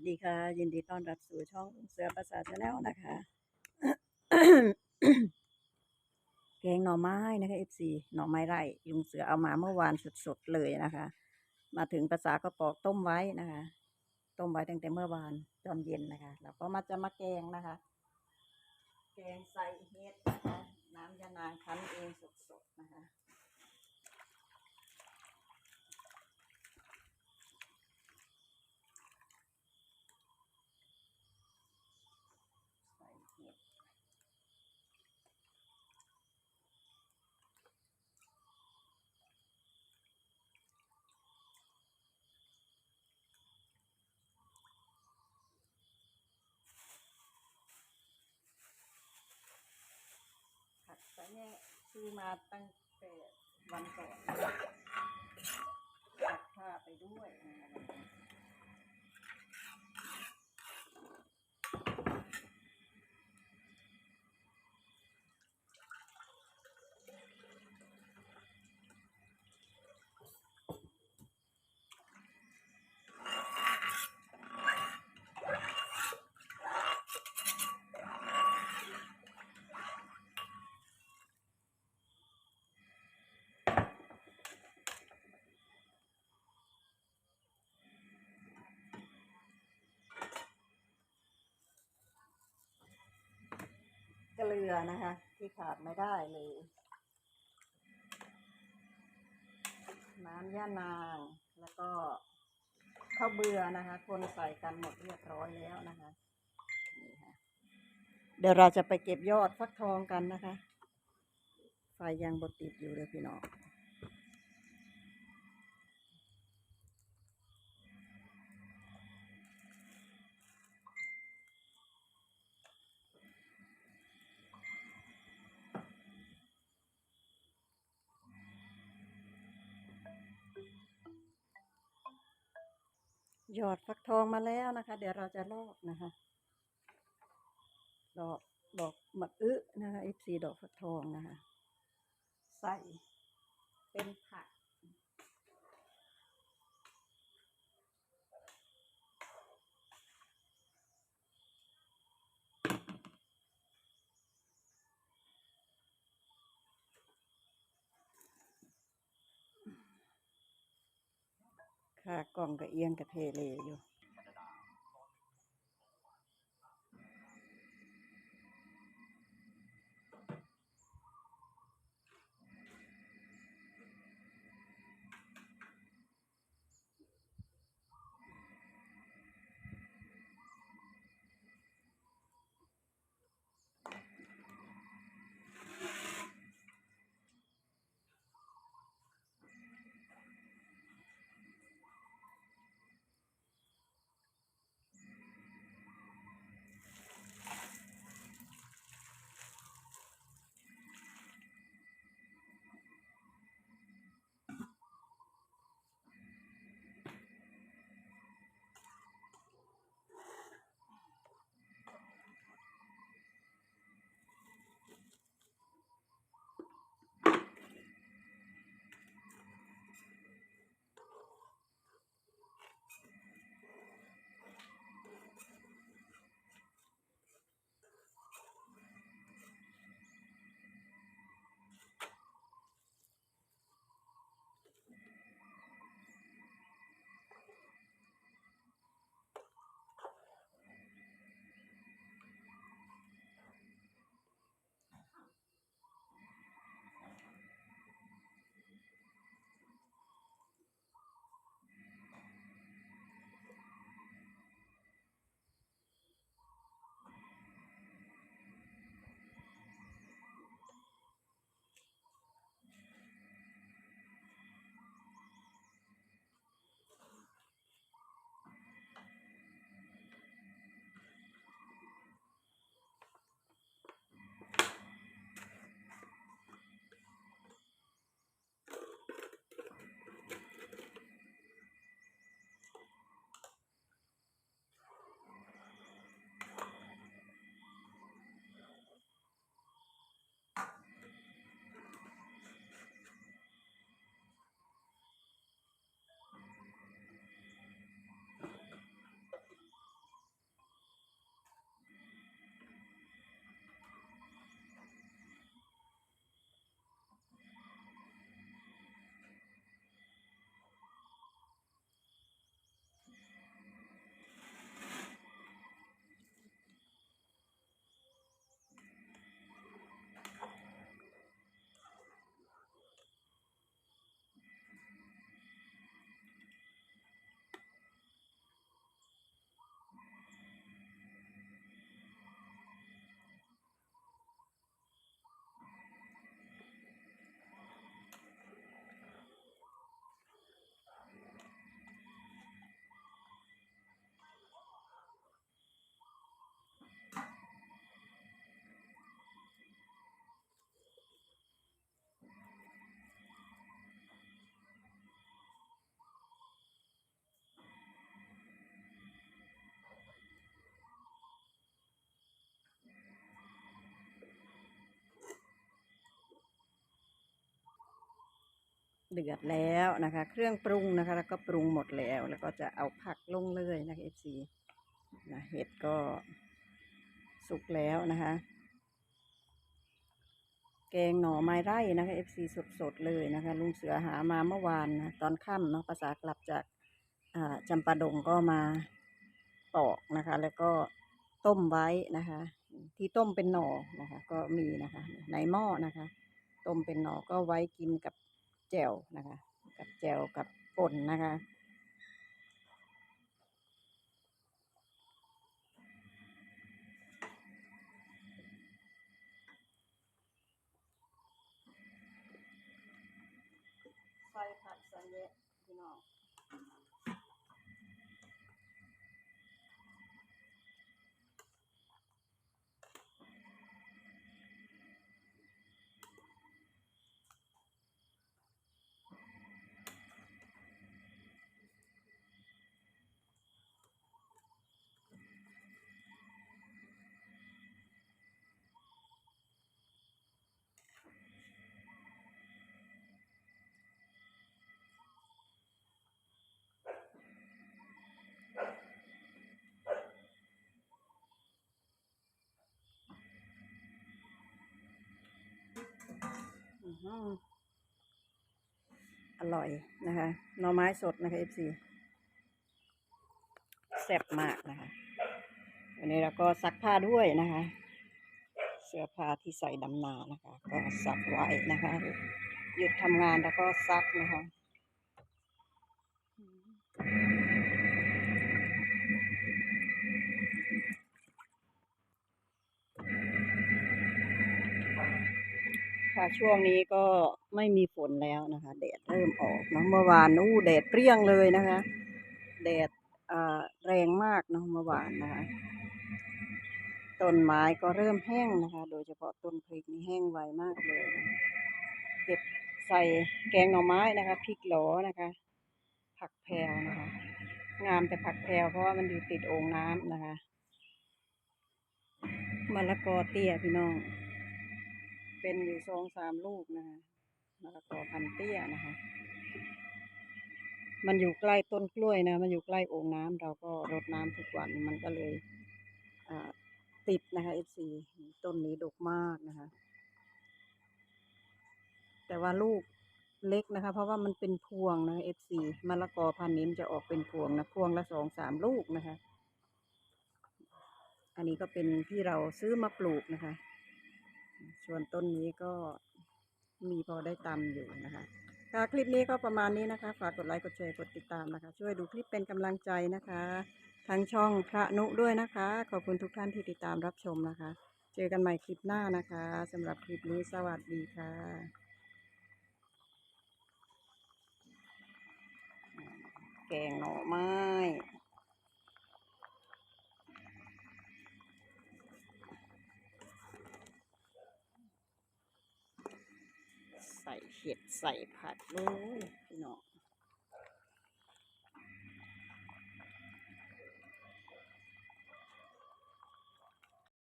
วัสดีค่ะ ยินดีต้อนรับสู่ช่องเสือภาษาชาแนลนะคะ แกงหน่อไม้นะคะ FC หน่อไม้ไร่ลุงเสือเอามาเมื่อวานสดๆเลยนะคะ มาถึงภาษาก็ปอกต้มไว้นะคะ ต้มไว้ตั้งแต่เมื่อวานตอนเย็นนะคะแล้วก็มาจะมาแกงนะคะ แกงใส่เห็ดนะคะ น้ำยานางคั้นเองสดๆนะคะ แต่เนี่ยซื้อมาตั้งแต่วันก่อนตักผ้าไปด้วยนะคะเกลือนะคะ ที่ขาดไม่ได้เลย น้ำย่านาง แล้วก็ข้าวเบื่อนะคะ คนใส่กันหมดเรียบร้อยแล้วนะคะนี่ค่ะเดี๋ยวเราจะไปเก็บยอดฟักทองกันนะคะ ไฟยังบดติดอยู่เลยพี่น้อง หยอดฟักทองมาแล้วนะคะ เดี๋ยวเราจะลอกนะคะดอกดอกมะอึนะคะอีสีดอกฟักทองนะคะ ใส่เป็นผัก ค่ะกล่องกระเอียงกระเทเลอยู่ เดือดแล้วนะคะ เครื่องปรุงนะคะ แล้วก็ปรุงหมดแล้ว แล้วก็จะเอาผักลงเลยนะคะ FC นะเห็ดก็สุกแล้วนะคะ แกงหน่อไม้ไร่นะคะ FC สดๆเลยนะคะ ลุงเสือหามาเมื่อวานนะตอนค่ำเนาะภาษากลับจากจำปาดงก็มาปอกนะคะ แล้วก็ต้มไว้นะคะ ที่ต้มเป็นหน่อนะคะ ก็มีนะคะ ในหม้อนะคะ ต้มเป็นหน่อก็ไว้กินกับ แจ่วนะคะ กับแจ่วกับป่นนะคะ อร่อยนะคะหน่อไม้สดนะคะ FC แซ่บมากนะคะวันนี้เราก็ซักผ้าด้วยนะคะ เสื้อผ้าที่ใส่ดำนานะคะ ก็ซักไว้นะคะ หยุดทำงานแล้วก็ซักนะคะ ค่ะ ช่วงนี้ก็ไม่มีฝนแล้วนะคะ แดดเริ่มออกเนาะเมื่อวานอู้แดดเปรี้ยงเลยนะคะ แดดอ่าแรงมากเนาะเมื่อวานนะคะต้นไม้ก็เริ่มแห้งนะคะ โดยเฉพาะต้นพริกนี่แห้งไวมากเลย เก็บใส่แกงหน่อไม้นะคะพริกหลอนะคะ ผักแพรวนะคะ งามแต่ผักแพรวเพราะว่ามันอยู่ติดโอ่งน้ำนะคะมะละกอเตี้ยพี่น้อง เป็นอยู่สองสามลูกนะคะมะละกอพันเตี้ยนะคะ มันอยู่ใกล้ต้นกล้วยนะ มันอยู่ใกล้โอ่งน้ำเราก็รดน้ำทุกวันมันก็เลยอติดนะคะ FC ต้นนี้ดกมากนะคะ แต่ว่าลูกเล็กนะคะ เพราะว่ามันเป็นพวงนะ FC มะละกอพันนี้มันจะออกเป็นพวงนะพวงละสองสามลูกนะคะ อันนี้ก็เป็นที่เราซื้อมาปลูกนะคะ ส่วนต้นนี้ก็มีพอได้ตำอยู่นะคะค่ะคลิปนี้ก็ประมาณนี้นะคะ ฝากกดไลค์กดแชร์กดติดตามนะคะ ช่วยดูคลิปเป็นกำลังใจนะคะทางช่องพระนุด้วยนะคะ ขอบคุณทุกท่านที่ติดตามรับชมนะคะ เจอกันใหม่คลิปหน้านะคะสำหรับคลิปนี้สวัสดีค่ะแกงหน่อไม้ ใส่เห็ดใส่ผัดเลยพี่น้อง